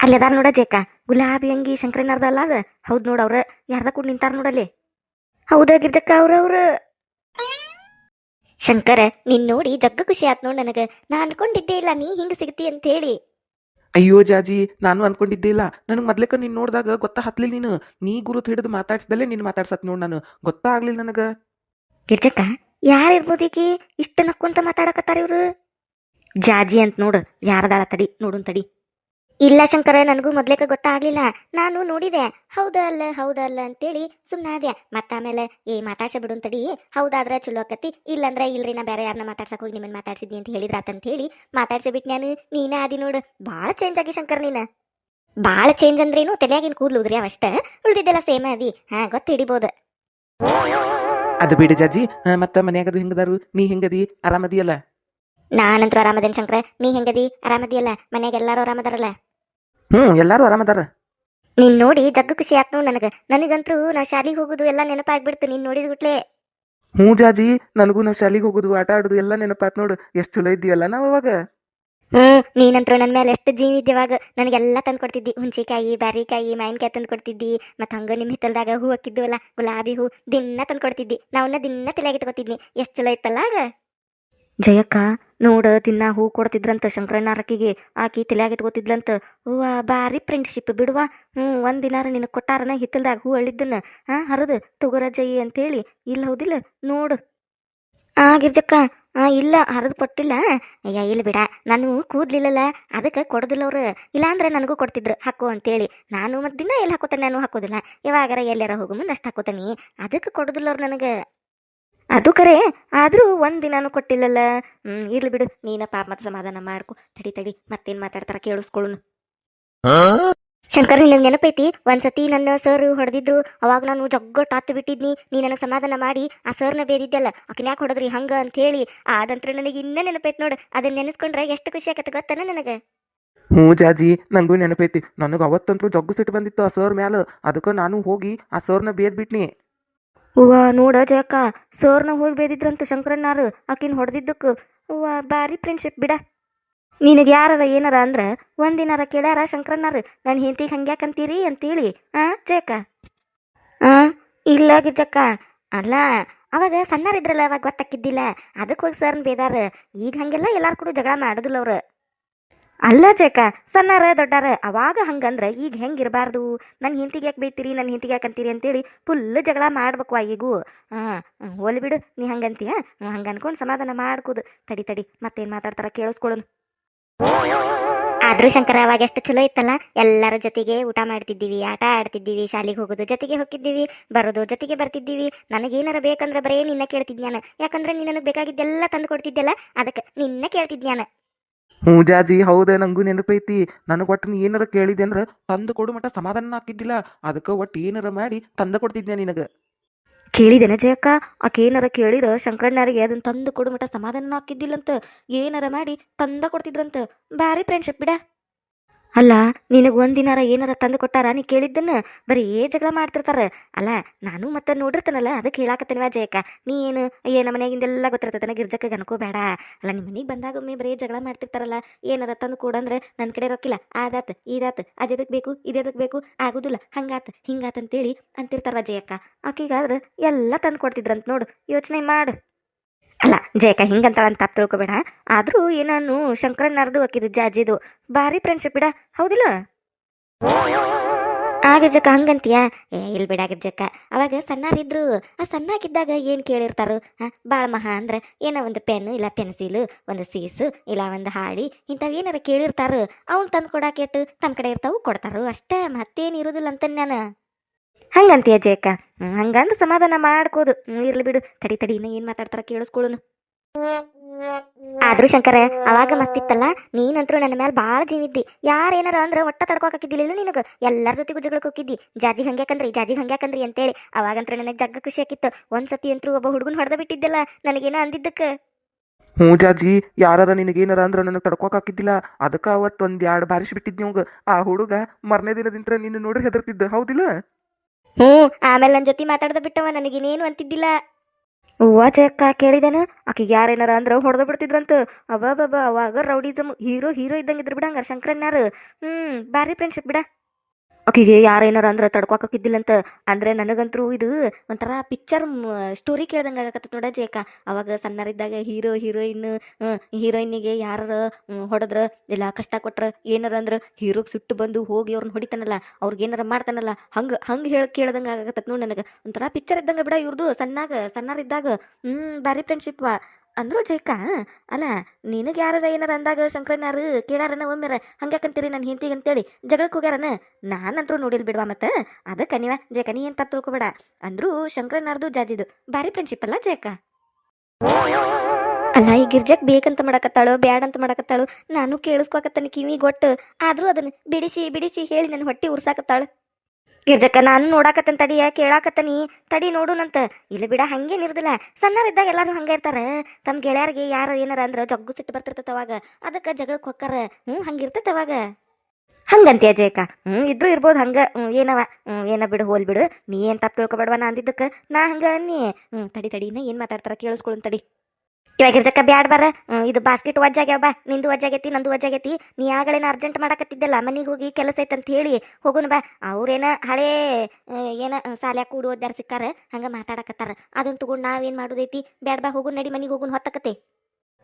ಅಲ್ಲಿ ಅದಾರ ನೋಡ ಜೇಕ ಗುಲಾಬಿ ಅಂಗಿ ಶಂಕರನಾರ್ದ ಅಲ್ಲ ಅದ. ಹೌದ್ ನೋಡ ಅವ್ರ. ಯಾರ್ದ ಕೂಡ ನಿಂತಾರ ನೋಡಲ್ಲಿ ಹೌದ ಗಿರ್ಜಕ್ಕ ಅವ್ರ ಅವ್ರ. ಶಂಕರ ನಿನ್ ನೋಡಿ ಜಗ್ಗ ಖುಷಿ ಆತ್ ನೋಡ್ ನನಗ. ನಾ ಅನ್ಕೊಂಡಿದ್ದೆ ಇಲ್ಲ ನೀ ಹಿಂಗ ಸಿಗ್ತಿ ಅಂತ ಹೇಳಿ. ಅಯ್ಯೋ ಜಾಜಿ ನಾನು ಅನ್ಕೊಂಡಿದ್ದೆ ಇಲ್ಲ. ನನಗೆ ಮೊದ್ಲೇಕ ನೀನು ನೋಡಿದಾಗ ಗೊತ್ತಾ ಹತ್ಲಿಲ್ಲ ನೀನು. ನೀ ಗುರುತು ಹಿಡಿದು ಮಾತಾಡ್ಸದಲ್ಲೇ ನೀನು ಮಾತಾಡ್ಸತ್ ನೋಡ್ ನಾನು. ಗೊತ್ತಾ ಆಗ್ಲಿಲ್ಲ ನನಗ? ಗಿರ್ಜಕ್ಕ ಯಾರಿರ್ಬೋದು ಈಕಿ? ಇಷ್ಟ ನಕ್ಕೊಂತ ಮಾತಾಡಕತ್ತಾರ ಇವ್ರು. ಜಾಜಿ ಅಂತ ನೋಡು ಯಾರದಾಳ ತಡಿ ನೋಡುನ್ ತಡಿ. ಇಲ್ಲ ಶಂಕರ ನನಗೂ ಮೊದ್ಲೇಕ ಗೊತ್ತಾಗ್ಲಿಲ್ಲ. ನಾನು ನೋಡಿದೆ. ಹೌದ ಅಲ್ಲ ಹೌದ ಅಲ್ಲ ಅಂತೇಳಿ ಸುಮ್ಮನಾದೆ ಮತ್ತ ಆಮೇಲೆ ಏ ಮಾತಾಡ್ಸ ಬಿಡುನ್ ತಡಿ ಹೌದಾದ್ರ ಚಲೋ ಆಕತಿ. ಇಲ್ಲಂದ್ರೆ ಇಲ್ರಿ ನಾ ಬೇರೆ ಯಾರನ್ನ ಮಾತಾಡ್ಸಕ್ ಹೋಗಿ ನಿಮ್ಮನ್ನ ಮಾತಾಡ್ಸಿದ್ನಿ ಅಂತ ಹೇಳಿದ್ರಾತಂತ ಹೇಳಿ ಮಾತಾಡ್ಸಿಬಿಟ್ಟು ನಾನು ನೀನ ಆದಿ ನೋಡು. ಭಾಳ ಚೇಂಜ್ ಆಗಿ ಶಂಕರ್ ನೀನ. ಭಾಳ ಚೇಂಜ್ ಅಂದ್ರೇನು ತಲೆಯಾಗಿನ ಕೂದಲು ಉದ್ರಿ ಅವಷ್ಟ ಉಳಿದಿದ್ದೆಲ್ಲ ಸೇಮ್ ಅದಿ ಹಾ ಗೊತ್ತು ಹಿಡಿಬೋದು. ಅದು ಬಿಡಿ ಜಾಜಿ. ಮತ್ತ ಮನ್ಯಾಗದು ಹೆಂಗದಾರು? ನೀ ಹಿಂಗದಿ? ಆರಾಮದಿಯಲ್ಲ? ನಾನಂತೂ ಆರಾಮದೇನ್ ಶಂಕರ? ನೀ ಹೆಂಗದಿ? ಆರಾಮದಿಯಲ್ಲ? ಮನ್ಯಾಗ ಎಲ್ಲಾರು ಆರಾಮದಾರಲ್ಲ? ಹ್ಞೂ ಎಲ್ಲಾರು ಆರಾಮದಾರ ನೀನ್ ನೋಡಿ ಜಗ್ಗ ಖುಷಿ ಆತ್ ನೋಡ್ ನನಗ. ನನಗಂತೂ ನಾ ಶಾಲಿಗೆ ಹೋಗುದು ಎಲ್ಲ ನೆನಪಾಗ್ಬಿಡ್ತು ನೀನ್ ನೋಡಿದ ಗುಟ್ಲೆ ಹ್ಞೂ ಜಾಜಿ ನನಗೂ ನಾವು ಶಾಲಿಗ್ ಹೋಗುದು ಆಟ ಆಡುದು ಎಲ್ಲ ನೆನಪಾತ್ ನೋಡು. ಎಷ್ಟು ಚಲೋ ಇದ್ದೀವಲ್ಲ ನಾವು ಅವಾಗ? ಹ್ಮ್ ನೀನಂತ್ರು ನನ್ನ ಮೇಲೆ ಎಷ್ಟು ಜೀವ ಇದ್ದೀವಾಗ ನನಗೆಲ್ಲ ತಂದು ಕೊಡ್ತಿದ್ದಿ. ಹುಂಚಿಕಾಯಿ ಬಾರಿಕಾಯಿ ಮಾವಿನಕಾಯಿ ತಂದು ಕೊಡ್ತಿದ್ದಿ. ಮತ್ತು ಹಂಗ ನಿಮ್ಮ ಹಿತ್ತಲ್ದಾಗ ಹೂ ಹಾಕಿದ್ವಲ್ಲ ಗುಲಾಬಿ ಹೂ ದಿನ ತಂದು ಕೊಡ್ತಿದ್ದಿ. ನಾವನ್ನ ದಿನ ತಲೆಯಾಗ ಇಟ್ಕೊತಿದ್ನಿ. ಎಷ್ಟು ಚಲೋ ಇತ್ತಲ್ಲ ಆಗ? ಜಯಕ್ಕ ನೋಡ, ತಿನ್ನ, ಹೂ ಕೊಡ್ತಿದ್ರಂತ ಶಂಕರಣ್ಣಾರಕ್ಕಿಗೆ ಆಕಿ ತಲೆಯಾಗ ಹೂವ ಬಾರಿ ಫ್ರೆಂಡ್ಶಿಪ್ ಬಿಡುವ. ಹ್ಞೂ ಒಂದು ದಿನಾರ ನಿನಗೆ ಕೊಟ್ಟಾರನ ಹಿತ್ತಲ್ದಾಗ ಹೂ ಅಳಿದ್ದನ್ನ ಹಾಂ ಹರಿದು ತುಗರಜಯಿ ಅಂತೇಳಿ. ಇಲ್ಲ, ಹೌದಿಲ್ಲ, ನೋಡು. ಆ, ಗಿರ್ಜಕ್ಕ, ಆ, ಇಲ್ಲ, ಹರಿದು ಕೊಟ್ಟಿಲ್ಲ. ಅಯ್ಯ, ಇಲ್ಲ ಬಿಡ, ನಾನು ಕೂದ್ಲಿಲ್ಲಲ್ಲ, ಅದಕ್ಕೆ ಕೊಡೋದಿಲ್ಲ ಅವರು. ಇಲ್ಲಾಂದ್ರೆ ನನಗೂ ಕೊಡ್ತಿದ್ರು, ಹಾಕು ಅಂತೇಳಿ. ನಾನು ಮತ್ತು ದಿನ ಎಲ್ಲಿ ಹಾಕೋತಾನೆ, ನಾನು ಹಾಕೋದಿಲ್ಲ. ಯಾವಾಗಾರ ಎಲ್ಲಾರ ಹೋಗು, ಮುಂದೆ ಅಷ್ಟು ಹಾಕೋತಾನೆ. ಅದಕ್ಕೆ ಕೊಡೋದಿಲ್ಲ ಅವ್ರು ನನಗೆ. ಅದು ಕರೆ ಆದರೂ ಒಂದು ದಿನಾನು ಕೊಟ್ಟಿಲ್ಲಲ್ಲ. ಹ್ಞೂ ಇರ್ಲಿ ಬಿಡು ನೀನ ಪಾಪ ಮತ್ತೆ ಸಮಾಧಾನ ಮಾಡ್ಕೊ. ತಡಿ ತಡಿ ಮತ್ತೇನ್ ಮಾತಾಡ್ತಾರ ಕೇಳಿಸ್ಕೊಳ್ಳು ಶಂಕರ್ ನಿನಗೆ ನೆನಪೈತಿ? ಒಂದ್ಸತಿ ನನ್ನ ಸರ್ ಹೊಡೆದಿದ್ರು ಅವಾಗ ನಾನು ಜಗ್ಗ ಟಾತ್ ಬಿಟ್ಟಿದ್ನಿ. ನೀ ನನಗೆ ಸಮಾಧಾನ ಮಾಡಿ ಆ ಸರ್ನ ಬೇದಿದ್ದಲ್ಲ ಆಕಿನ ಯಾಕೆ ಹೊಡೆದ್ರಿ ಹಂಗ ಅಂತ ಹೇಳಿ ಆದಂತ್ರ ನನಗೆ ಇನ್ನೂ ನೆನಪೈತಿ ನೋಡು ಅದನ್ನ ನೆನೆಸ್ಕೊಂಡ್ರೆ ಎಷ್ಟು ಖುಷಿ ಆಗತ್ತೆ ಗೊತ್ತನ ನನಗೆ? ಹ್ಞೂ ಜಾಜಿ ನಂಗೂ ನೆನಪೈತಿ. ನನಗೆ ಅವತ್ತಂತೂ ಜಗ್ಗು ಸಿಟ್ಟು ಬಂದಿತ್ತು ಆ ಸರ್ ಮ್ಯಾಲ. ಅದಕ್ಕೆ ನಾನು ಹೋಗಿ ಆ ಸರ್ನ ಬೇದ್ ಹೂವ ನೋಡ ಜಯಕ್ಕ, ಸರ್ನ ಹೋಗಿ ಬೇದಿದ್ರಂತ ಶಂಕರಣ್ಣಾರು ಆಕಿನ ಹೊಡೆದಿದ್ದಕ್ಕೆ. ಅವ್ವ ಬಾರಿ ಫ್ರೆಂಡ್ಶಿಪ್ ಬಿಡ. ನಿನಗೆ ಯಾರಾರ ಏನಾರ ಅಂದ್ರೆ ಒಂದಿನಾರ ಕೇಳ್ಯಾರ ಶಂಕರಣ್ಣಾರು ನನ್ನ ಹೆಂಡತಿಗೆ ಹಂಗ್ಯಾಕಂತೀರಿ ಅಂತೇಳಿ, ಆ, ಜಯಕ್ಕ? ಆ, ಇಲ್ಲ ಜಕ್ಕ ಅಲ್ಲ, ಅವಾಗ ಸಣ್ಣರಿದ್ರಲ್ಲ ಅವಾಗ ಗೊತ್ತಾಕಿದ್ದಿಲ್ಲ. ಅದಕ್ಕೆ ಹೋಗಿ ಸರ್ನ ಬೇದಾರ. ಈಗ ಹಂಗೆಲ್ಲ ಎಲ್ಲಾರು ಕೂಡ ಜಗಳ ಮಾಡೋದಿಲ್ಲ ಅವ್ರು. ಅಲ್ಲ ಚೇಕ ಸಣ್ಣಾರ ದೊಡ್ಡಾರ ಅವಾಗ ಹಂಗಂದ್ರೆ ಈಗ ಹೆಂಗಿರಬಾರ್ದು ನನ್ನ ಹಿಂತಿಗೆ ಯಾಕೆ ಬೈತೀರಿ? ನನ್ನ ಹಿಂತಿಗೆ ಯಾಕೆ ಅಂತೀರಿ ಅಂತೇಳಿ ಫುಲ್ ಜಗಳ ಮಾಡ್ಬೇಕು ಈಗೂ. ಹಾಂ ಹೋಲಿ ಬಿಡು, ನೀ ಹಂಗಂತೀಯ? ಹಂಗೆ ಅನ್ಕೊಂಡು ಸಮಾಧಾನ ಮಾಡ್ಕೋದು. ತಡಿ ತಡಿ, ಮತ್ತೇನು ಮಾತಾಡ್ತಾರ ಕೇಳಿಸ್ಕೊಳ್ಳೋನು ಆದ್ರೂ ಶಂಕರ ಅವಾಗ ಎಷ್ಟು ಚಲೋ ಇತ್ತಲ್ಲ? ಎಲ್ಲರ ಜೊತೆಗೆ ಊಟ ಮಾಡ್ತಿದ್ದೀವಿ, ಆಟ ಆಡ್ತಿದ್ದೀವಿ, ಶಾಲೆಗೆ ಹೋಗೋದು ಜೊತೆಗೆ ಹೋಗಿದ್ದೀವಿ ಬರೋದು ಜೊತೆಗೆ ಬರ್ತಿದ್ದೀವಿ. ನನಗೇನಾರ ಬೇಕಂದ್ರೆ ಬರೇ ನಿನ್ನ ಕೇಳ್ತಿದ್ಯಾನ. ಯಾಕಂದ್ರೆ ನೀನು ನನಗೆ ಬೇಕಾಗಿದ್ದೆಲ್ಲ ತಂದು ಕೊಡ್ತಿದ್ದೆಲ್ಲ, ಅದಕ್ಕೆ ನಿನ್ನ ಕೇಳ್ತಿದ್ಯಾನ. ಹ್ಞೂ ಜಾಜಿ ಹೌದ, ನಂಗೂ ನೆನಪೈತಿ. ನನಗೆ ಒಟ್ಟು ಏನಾರ ಕೇಳಿದೆ ಅಂದ್ರೆ ತಂದು ಕೊಡು ಮಟ್ಟ ಸಮಾಧಾನ ಹಾಕಿದ್ದಿಲ್ಲ. ಅದಕ್ಕೆ ಒಟ್ಟು ಏನಾರ ಮಾಡಿ ತಂದು ಕೊಡ್ತಿದ್ದೆ ನಿನಗೆ. ಕೇಳಿದೆನ ಜಯಕ್ಕ? ಆಕೆ ಏನಾರ ಕೇಳಿರ ಶಂಕರಣ್ಣರಿಗೆ ಅದನ್ನ ತಂದು ಕೊಡು ಮಟ ಸಮಾಧಾನ ಹಾಕಿದ್ದಿಲ್ಲಂತ ಏನಾರ ಮಾಡಿ ತಂದ ಕೊಡ್ತಿದ್ರಂತ. ಭಾರಿ ಫ್ರೆಂಡ್ಶಿಪ್ ಬಿಡ. ಅಲ್ಲ, ನಿನಗೆ ಒಂದಿನಾರ ಏನಾರ ತಂದು ಕೊಟ್ಟಾರ ನೀ ಕೇಳಿದ್ದನ್ನ? ಬರೀ ಜಗಳ ಮಾಡ್ತಿರ್ತಾರ. ಅಲ್ಲ, ನಾನು ಮತ್ತೆ ನೋಡಿರ್ತಾನಲ್ಲ ಅದಕ್ಕೆ ಹೇಳಾಕತ್ತೇನವ ಜಯಕ್ಕ. ನೀ ಏನು? ಏ ನಮ್ಮ ಮನೆಯಾಗಿಂದೆಲ್ಲ ಗೊತ್ತಿರ್ತೈತೆ ಗಿರ್ಜಕ್ಕೆ ಅನ್ಕೋಬೇಡ ಅಲ್ಲ ನಿಮ್ಮ ಮನೆಗೆ ಬಂದಾಗೊಮ್ಮೆ ಬರೀ ಜಗಳ ಮಾಡ್ತಿರ್ತಾರಲ್ಲ, ಏನಾರ ತಂದು ಕೊಡಂದ್ರೆ ನನ್ನ ಕಡೆ ರೊಕ್ಕಿಲ್ಲ. ಆದಾತ್ ಇದಾತ್ ಅದಕ್ಕೆ ಬೇಕು ಇದಕ್ಕೆ ಬೇಕು, ಆಗುದಿಲ್ಲ. ಹಂಗಾತ್, ಹಿಂಗಾತ್ ಅಂತೇಳಿ ಅಂತಿರ್ತಾರ ಜಯಕ್ಕ. ಆಕೆಗಾದ್ರೆ ಎಲ್ಲ ತಂದು ಕೊಡ್ತಿದ್ರಂತ ನೋಡು, ಯೋಚನೆ ಮಾಡು. ಅಲ್ಲ, ಜಯಕ್ಕ ಹಿಂಗಂತಾಳಂತ ತಪ್ಪು ತಿಳ್ಕೊಬೇಡ. ಆದರೂ ಏನಾನು ಶಂಕರಣ್ಣಾರ್ದು ಆಕಿದು ಜಾಜಿದು ಭಾರಿ ಫ್ರೆಂಡ್ಶಿಪ್ ಬಿಡ ಹೌದಿಲ್ಲ? ಆಗಿರ್ಜಕ್ಕ ಹಂಗಂತೀಯ? ಏ ಇಲ್ಲಿ ಜಕ್ಕ ಅವಾಗ ಸಣ್ಣಾರಿದ್ರು, ಆ ಸಣ್ಣಾಗಿದ್ದಾಗ ಏನು ಕೇಳಿರ್ತಾರು? ಹಾಂ ಭಾಳ ಮಹಾ ಅಂದ್ರೆ ಏನೋ ಒಂದು ಪೆನ್ ಇಲ್ಲ ಪೆನ್ಸಿಲ್, ಒಂದು ಸೀಸು, ಇಲ್ಲ ಒಂದು ಹಾಳಿ ಇಂಥವು ಏನಾರ ಕೇಳಿರ್ತಾರು, ಅವ್ನು ತಂದು ಕೊಡಾಕೆಟ್ಟು ತಮ್ಮ ಕಡೆ ಇರ್ತಾವು ಕೊಡ್ತಾರು. ಅಷ್ಟೇ, ಮತ್ತೇನು ಇರೋದಿಲ್ಲ ಅಂತ ನಾನು ಹಂಗಂತೀಯ ಜಯಕ್ಕ? ಹ್ಞೂ ಹಂಗಂದು ಸಮಾಧಾನ ಮಾಡ್ಕೋದು. ಇರ್ಲಿ ಬಿಡು. ತಡಿ ತಡಿ, ಇನ್ನ ಏನು ಮಾತಾಡ್ತಾರ ಕೇಳಿಸ್ಕೊಳ್ಳೋನು. ಆದ್ರೂ ಶಂಕರ, ಅವಾಗ ಮಸ್ತಿತ್ತಲ್ಲ ನೀನಂತರೂ ನನ್ನ ಮೇಲೆ ಭಾಳ ಜೀವಿದ್ದಿ. ಯಾರೇನಾರ ಅಂದ್ರೆ ಒಟ್ಟ ತಡ್ಕೋಕಿದ್ದಿಲ್ಲ ನಿನಗೆ? ಎಲ್ಲರ ಜೊತೆ ಜಗಳಕ್ಕೆ ಹೋಗಿದ್ದಿ. ಜಾಜಿ ಹಂಗ್ಯಾಕಂದ್ರಿ ಜಾಜಿ ಹಂಗ್ಯಾಕಂದ್ರಿ ಅಂತೇಳಿ. ಅವಾಗಂತ್ರ ನನಗೆ ಜಗ್ಗ ಖುಷಿ ಆಕಿತ್ತು ಒಂದ್ಸತಿ ಅಂತರೂ ಒಬ್ಬ ಹುಡುಗನ ಹೊಡೆದ ಬಿಟ್ಟಿದ್ದಲ್ಲ, ನನಗೇನ ಅಂದಿದ್ದಕ್ಕೆ? ಹ್ಞೂ ಜಾಜಿ, ಯಾರಾರ ನಿನಗೇನಾರ ಅಂದ್ರೆ ನನಗೆ ತಡ್ಕೋಕಾಕಿದ್ದಿಲ್ಲ ಅದಕ್ಕೆ ಅವತ್ತು ಒಂದು ಎರಡು ಬಾರಿಸಿ ಬಿಟ್ಟಿದ್ನಿ ನಿಮ್ಗೆ ಆ ಹುಡುಗ ಮರನೇ ದಿನದಿಂತ್ರ ನಿನ್ನ ನೋಡಿ ಹೆದರ್ತಿದ್ದ. ಹೌದಿಲ್ಲ? ಹ್ಞೂ, ಆಮೇಲೆ ನನ್ನ ಜೊತೆ ಮಾತಾಡ್ದ ಬಿಟ್ಟವ ನನಗಿನ್ನೇನು ಅಂತಿದ್ದಿಲ್ಲ. ಹೂವ ಚಕ್ಕ ಕೇಳಿದೇನ, ಆಕಿಗೆ ಯಾರೇನಾರ ಅಂದ್ರೆ ಹೊಡೆದು ಬಿಡ್ತಿದ್ರಂತ. ಅಬ್ಬಾ ಅವಾಗ ರೌಡಿಸಮ್, ಹೀರೋ ಹೀರೋ ಇದ್ದಂಗಿದ್ರು ಬಿಡ ಹಂಗಾರ ಶಂಕರನ್ನಾರು ಹ್ಞೂ ಬಾರಿ ಫ್ರೆಂಡ್ಶಿಪ್ ಬಿಡ. ಆಕಿಗೆ ಯಾರೇನಾರ ಅಂದ್ರೆ ತಡ್ಕೊಕಿದ್ದಿಲ್ಲಂತ ಅಂದ್ರೆ ನನಗಂತರೂ ಇದು ಒಂಥರ ಪಿಕ್ಚರ್ ಸ್ಟೋರಿ ಕೇಳ್ದಂಗೆ ಆಗತ್ತ ನೋಡ ಜೇಕ ಅವಾಗ ಸಣ್ಣರಿದ್ದಾಗ ಹೀರೋ ಹೀರೋಯಿನ್ ಹೀರೋಯಿನ್ನಿಗೆ ಯಾರು ಹೊಡೆದ್ರ, ಇಲ್ಲ ಕಷ್ಟ ಕೊಟ್ರ ಏನಾರ ಅಂದ್ರೆ ಹೀರೋಗೆ ಸುಟ್ಟು ಬಂದು ಹೋಗಿ ಅವ್ರನ್ನ ಹೊಡಿತಾನಲ್ಲ. ಅವ್ರಿಗೆ ಏನಾರ ಮಾಡ್ತಾನಲ್ಲ. ಹಂಗೆ ಹಂಗೆ ಹೇಳಿ, ಕೇಳ್ದಂಗೆ ಆಗತ್ತ ನೋಡಿ ನನಗೆ. ಒಂಥರ ಪಿಕ್ಚರ್ ಇದ್ದಂಗೆ ಬಿಡ ಇವ್ರದು. ಸಣ್ಣಾಗ, ಸಣ್ಣರಿದ್ದಾಗ ಹ್ಞೂ ಬಾರಿ ಫ್ರೆಂಡ್ಶಿಪ್ ಅಂದ್ರು ಜೈಕ, ಅಲ್ಲ ನಿನಗೆ ಯಾರ ಏನಾರ ಅಂದಾಗ ಶಂಕರನಾರು ಕೇಳಾರನ ಒಮ್ಮೆರ ಹಂಗ್ಯಾಕಂತೀರಿ ನನ್ನ ಹಿಂತಿಗೆ ಅಂತೇಳಿ ಜಗಳಕ್ಕೆ ಹೋಗ್ಯಾರನ? ನಾನಂತರೂ ನೋಡಿಲ್ ಬಿಡ್ವಾ ಮತ್ತೆ? ಅದಕ್ಕೆ ನೀವ ಜಯಕ ನೀ ಅಂತ ತಿಳ್ಕೊಬೇಡ. ಅಂದ್ರು ಶಂಕರನಾರ್ದು ಜಾಜಿದು. ಭಾರಿ ಫ್ರೆಂಡ್ಶಿಪ್ ಅಲ್ಲ ಜಯಕ ಅಲ್ಲ ಈ ಗಿರ್ಜಕ್ ಬೇಕಂತ ಮಾಡಕತ್ತಾಳು ಬ್ಯಾಡ್ ಅಂತ ಮಾಡಕತ್ತಾಳು, ನಾನು ಕೇಳಿಸ್ಕೊಕತ್ತಾನ ಕಿವಿ ಗೊಟ್ಟು ಆದ್ರೂ ಅದನ್ನ ಬಿಡಿಸಿ ಬಿಡಿಸಿ ಹೇಳಿ ನನ್ನ ಹೊಟ್ಟಿ ಉರ್ಸಾಕತ್ತಾಳು. ಗಿರ್ಜಕ್ಕ ನಾನು ನೋಡಾಕತ್ತನ್ ತಡಿಯ ಕೇಳಾಕತ್ತನಿ ತಡಿ ನೋಡುನಂತ. ಇಲ್ಲಿ ಬಿಡ ಹಂಗೇನ್ ಇರುದಿಲ್ಲ ಸಣ್ಣರಿದ್ದಾಗ ಎಲ್ಲರೂ ಹಂಗೆ ಇರ್ತಾರ. ತಮ್ಮ ಗೆಳೆಯರಿಗೆ ಯಾರು ಏನಾರ ಅಂದ್ರ ಜಗ್ಗು ಸಿಟ್ಟು ಬರ್ತಿರ್ತೈತ ಅವಾಗ. ಅದಕ್ಕೆ ಜಗಳಕ್ಕೆ ಹೊಕ್ಕಾರ. ಹ್ಞೂ ಹಂಗಿರ್ತೈತೆ ಅವಾಗ. ಹಂಗಂತೀಯ ಜಯಕ? ಹ್ಞೂ ಇದ್ರು ಇರ್ಬೋದು, ಹಂಗ. ಏನವ? ಏನ ಬಿಡು, ಹೋಲ್ ಬಿಡು. ನೀ ಏನು ತಪ್ಪು ತಿಳ್ಕೊಬೇಡವ ನಾ ಅಂದಿದ್ದಕ್ಕೆ? ನಾ ಹಂಗ ಅನ್ನಿ. ಹ್ಞೂ ತಡಿ ತಡಿ, ಇನ್ನ ಏನು ಮಾತಾಡ್ತಾರ ಕೇಳಿಸ್ಕೊಳ್ಳೋನ್ ತಡಿ. ಇವಾಗ ಇರ್ಜಕ್ಕ ಬ್ಯಾಡ್ ಬರ. ಇದು ಬಾಸ್ಕೆಟ್ ವಜ್ಜಾಗ್ಯಾವ ಬಾ. ನಿಂದು ವಜ್ಜಾಗೈತಿ, ನಂದು ವಜ್ಜಾಗೈತಿ. ನೀ ಆಗಳೇನ ಅರ್ಜೆಂಟ್ ಮಾಡಕತ್ತಿದ್ದಲ್ಲ, ಮನೆಗೆ ಹೋಗಿ ಕೆಲಸ ಅಂತ ಹೇಳಿ ಹೋಗುನ್ ಬಾ. ಅವ್ರೇನ ಹಳೇ ಏನ ಸಾಲ್ಯಾಗ ಕೂಡು ಓದ್ಯಾರ ಸಿಕ್ಕಾರ ಹಂಗ ಮಾತಾಡಕತ್ತಾರ. ಅದನ್ನ ತಗೊಂಡು ನಾವೇನ್ ಮಾಡುದೈತಿ? ಬ್ಯಾಡ್ ಬಾ, ಹೋಗುನ್ ನಡಿ, ಮನೆಗೆ ಹೋಗುನ್ ಹೊತ್ತಕತೆ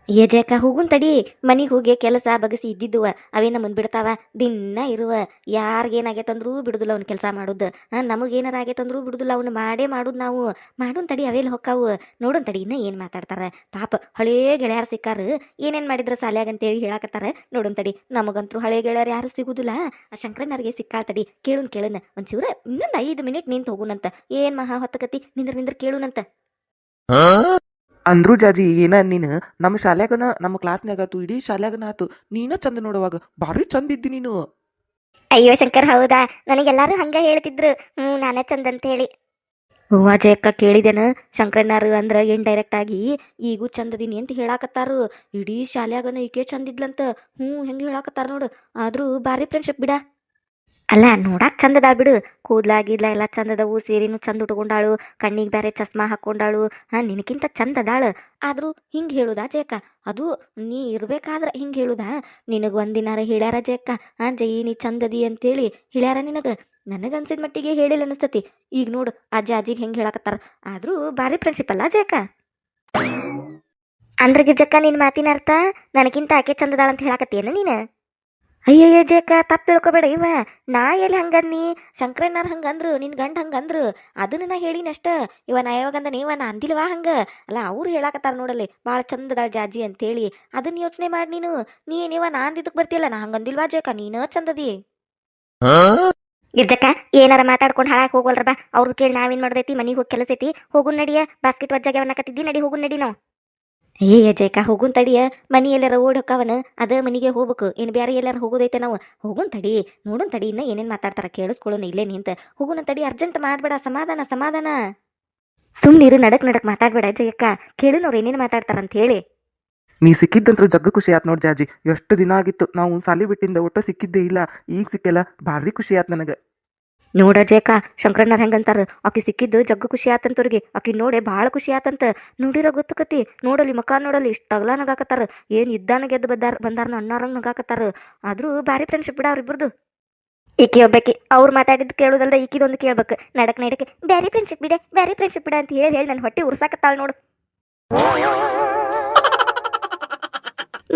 ಏ ಜಯಕ ಹೋಗುನ್ ತಡಿ, ಮನೆಗೆ ಹೋಗಿ ಕೆಲಸ ಬಗಸಿ ಇದ್ದಿದ್ದುವ ಅವೇನ ಮುಂದ್ ಬಿಡ್ತಾವ ದಿನ ಇರುವ ಯಾರಿಗೇನಾಗೈತಂದ್ರೂ ಬಿಡುದಿಲ್ಲ ಅವ್ನ ಕೆಲಸ ಮಾಡೋದು. ನಮಗೇನಾರ ಆಗೈತಂದ್ರೂ ಬಿಡುದಿಲ್ಲ, ಅವ್ನ ಮಾಡೇ ಮಾಡುದ್ ನಾವು. ಮಾಡುನ್ ತಡಿ ಅವೆಲ್ಲ ಹೊಕ್ಕಾವು. ನೋಡುನ್ ತಡಿ, ಇನ್ನ ಏನ್ ಮಾತಾಡ್ತಾರ? ಪಾಪ, ಹಳೇ ಗೆಳೆಯರು ಸಿಕ್ಕಾರ. ಏನೇನ್ ಮಾಡಿದ್ರ ಸಾಲ್ಯಾಗ ಅಂತೇಳಿ ಹೇಳಾಕತ್ತಾರ? ನೋಡುನ್ ತಡಿ ನಮಗಂತೂ ಹಳೆ ಗೆಳೆಯರು ಯಾರು ಸಿಗುದಿಲ್ಲ. ಆ ಶಂಕರನರ್ಗೆ ಸಿಕ್ಕಾಳ ತಡಿ, ಕೇಳುನ್ ಕೇಳುನ್. ಒಂಚೂರ ಇನ್ನೊಂದ್ ಐದು ಮಿನಿಟ್ ನಿಂತ್ ಹೋಗುನಂತ. ಏನ್ ಮಹಾ ಹೊತ್ತಕತಿ? ನಿಂದ್ರ ನಿಂದ್ರ ಕೇಳುನಂತ. ಅಂದ್ರು ಜಾಜಿ, ಏನ ನೀನು? ನಮ್ಮ ಶಾಲ್ಯಾಗನ, ನಮ್ಮ ಕ್ಲಾಸ್ನ್ಯಾಗ ಆತು, ಇಡೀ ಶಾಲ್ಯಾಗನ ಆತು. ನೀನ ಚಂದ ನೋಡುವಾಗ, ಭಾರಿ ಚಂದ ಇದ್ದಿ ನೀನು. ಅಯ್ಯೋ ಶಂಕರ್, ಹೌದಾ? ನನಗೆಲ್ಲಾರು ಹಂಗ ಹೇಳ್ತಿದ್ರು. ಹ್ಞೂ ನಾನೇ ಚಂದ ಅಂತ ಹೇಳಿ. ಹೂವ ಜಯಕ್ಕ ಕೇಳಿದೆನ ಶಂಕರನಾರು ಅಂದ್ರ ಏನ್ ಡೈರೆಕ್ಟ್ ಆಗಿ, ಈಗೂ ಚಂದದೀನಿ ಅಂತ ಹೇಳಾಕತ್ತಾರು. ಇಡೀ ಶಾಲ್ಯಾಗನ ಈಕೆ ಚಂದಿದ್ಲಂತ ಹ್ಞೂ ಹೆಂಗೆ ಹೇಳಾಕತ್ತಾರ ನೋಡು. ಆದ್ರೂ ಭಾರಿ ಫ್ರೆಂಡ್ಶಿಪ್ ಬಿಡ. ಅಲ್ಲ ನೋಡಕ್ಕೆ ಚಂದದ ಬಿಡು. ಕೂದ್ಲಾಗಿದ್ಲ ಎಲ್ಲ ಚಂದದವು. ಸೀರೆನೂ ಚಂದ ಉಟ್ಕೊಂಡಾಳು. ಕಣ್ಣಿಗೆ ಬೇರೆ ಚಸ್ಮಾ ಹಾಕೊಂಡಾಳು ಹಾ ನಿನಕಿಂತ ಚಂದದಾಳ. ಆದ್ರೂ ಹಿಂಗೆ ಹೇಳುದಾ ಜಯಕ್ಕ? ಅದು ನೀ ಇರ್ಬೇಕಾದ್ರ ಹಿಂಗೆ ಹೇಳುದಾ? ನಿನಗ ಒಂದಿನಾರ ಹೇಳ್ಯಾರ ಜಯಕ್ಕ? ಹಾ, ಜಯಿ, ನೀ ಚಂದದಿ ಅಂತೇಳಿ ಹೇಳ್ಯಾರ ನಿನಗ? ನನಗನ್ಸಿದ ಮಟ್ಟಿಗೆ ಹೇಳಿಲ್ಲ ಅನಿಸ್ತತಿ. ಈಗ ನೋಡು, ಅಜ್ಜ ಅಜ್ಜಿಗೆ ಹೆಂಗೆ ಹೇಳಕತ್ತಾರ. ಆದ್ರೂ ಭಾರಿ ಪ್ರಿನ್ಸಿಪಲ್ ಜಯಕ್ಕ? ಅಂದ್ರ ಗಿರ್ಜಕ್ಕ ನಿನ್ ಮಾತಿನ ಅರ್ಥ ನನಗಿಂತ ಆಕೆ ಚಂದದಾಳ ಅಂತ ಹೇಳಕತ್ತೇನ ನೀನ? ಅಯ್ಯಯ್ಯ ಜೇಕ ತಪ್ಪು ತಿಳ್ಕೊಬೇಡ ಇವ. ನಾ ಎಲ್ಲಿ ಹಂಗನ್ನಿ ಶಂಕರಣ್ಣಾರ್ ಹಂಗಂದ್ರು ನಿನ್ ಗಂಡ ಹಂಗಂದ್ರು ಅದನ್ನ ನಾ ಹೇಳಿನಷ್ಟ ಇವ ನಾ ಯಾವಾಗಂದ ನೀವ ನಾ ಅಂದಿಲ್ವಾ ಹಂಗ? ಅಲ್ಲ ಅವ್ರು ಹೇಳಾಕತ್ತಾರ ನೋಡಲ್ಲಿ ಭಾಳ ಚಂದದಾಳ ಜಾಜಿ ಅಂತೇಳಿ. ಅದನ್ನ ಯೋಚನೆ ಮಾಡಿ ನೀನು. ನೀ ನೀವ ನಾ ಅಂದಿದ್ದಕ್ಕೆ ಬರ್ತಿಯಲ್ಲ ನಾ ಹಂಗಂದಿಲ್ವಾ ಜೇಕ? ನೀನ ಚಂದದಿ. ಇರ್ಜಕ್ಕ ಏನಾರ ಮಾತಾಡ್ಕೊಂಡು ಹಾಳಾಗಿ ಹೋಗೋಲ್ರ ಬಾ ಅವ್ರದ್ದು ಕೇಳಿ ನಾವೇನ್ ಮಾಡ್ದೈತಿ? ಮನೆಗೆ ಹೋಗಿ ಕೆಲಸ ಐತಿ. ಹೋಗು ನಡಿಯ. ಬಾಸ್ಕೆಟ್ ವಜ್ಜಾಗೆ ಅನ್ನಕತ್ತಿದ್ದಿ ನಡಿ ಹೋಗು ನಡಿ ನಾವು. ಏ ಜೈಕ ಹೋಗುನ್ ತಡಿಯ ಮನಿ ಎಲ್ಲಾರ ಓಡಿ ಹೊಕ್ಕವನ ಅದ ಮನಿಗೆ ಹೋಗ್ಬೇಕು. ಏನು ಬೇರೆ ಎಲ್ಲಾರ ಹೋಗೋದೈತೆ ನಾವು. ಹೋಗುನ್ ತಡಿ, ನೋಡುನ್ ತಡಿ, ಇನ್ನ ಏನೇನ್ ಮಾತಾಡ್ತಾರ ಕೇಳಿಸ್ಕೊಳ್ಳೋಣ ಇಲ್ಲೇ ನಿಂತ. ಹೋಗುನ ತಡಿ, ಅರ್ಜೆಂಟ್ ಮಾಡ್ಬೇಡ, ಸಮಾಧಾನ ಸಮಾಧಾನ. ಸುಮ್ನಿರು ನಡಕ್ ನಡಕ್ ಮಾತಾಡ್ಬೇಡ ಜಯಕ್ಕ ಕೇಳುನವ್ರು ಏನೇನ್ ಮಾತಾಡ್ತಾರ ಅಂತ ಹೇಳಿ. ನೀ ಸಿಕ್ಕಿದ್ದಂತ್ರ ಜಗ್ಗ ಖುಷಿ ಆತ್ ನೋಡ್ ಜಾಜಿ. ಎಷ್ಟು ದಿನ ಆಗಿತ್ತು, ನಾವು ಸಾಲಿ ಬಿಟ್ಟಿಂದ ಒಟ್ಟು ಸಿಕ್ಕಿದ್ದೇ ಇಲ್ಲ. ಈಗ ಸಿಕ್ಕಲ್ಲ ಭಾರಿ ಖುಷಿ ಆತ್ ನನಗ. ನೋಡ ಜೇಕ, ಶಂಕರಣ್ಣರ್ ಹೆಂಗಂತಾರ? ಆಕಿ ಸಿಕ್ಕಿದ್ದು ಜಗ್ಗ ಖುಷಿ ಆತಂತವ್ರಿಗೆ ಆಕಿ ನೋಡೆ ಭಾಳ ಖುಷಿ ಆತಂತ. ನೋಡಿರೋ ಗೊತ್ತಕತಿ? ನೋಡಲಿ, ಮಕ ನೋಡಲಿ, ಇಷ್ಟ ಅಗಲ ನಗಾಕತ್ತಾರ ಏನ್ ಇದ್ದಾನ ಗೆದ್ದು ಬಂದಾರ ಬಂದಾರನ ಅಣ್ಣಾರಂಗ್ ನಗಾಕತ್ತಾರ ಆದ್ರೂ ಭಾರಿ ಫ್ರೆಂಡ್ಶಿಪ್ ಬಿಡ ಅವ್ರಿಬ್ರದು. ಈಕಿ ಒಬ್ಬಾಕಿ, ಅವ್ರು ಮಾತಾಡಿದ್ದು ಕೇಳೋದಲ್ದ ಈಕಿದೊಂದು ಕೇಳ್ಬೇಕು. ನಡಕ್ ನಡಕ್ಕೆ ಬ್ಯಾರಿ ಫ್ರೆಂಡ್ಶಿಪ್ ಬಿಡೆ, ಬ್ಯಾರಿ ಫ್ರೆಂಡ್ಶಿಪ್ ಬಿಡ ಅಂತ ಹೇಳಿ ಹೇಳಿ ನನ್ನ ಹೊಟ್ಟೆ ಉರ್ಸಾಕತ್ತಾಳ ನೋಡು.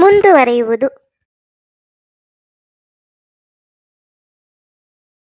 ಮುಂದುವರಿಯುವುದು.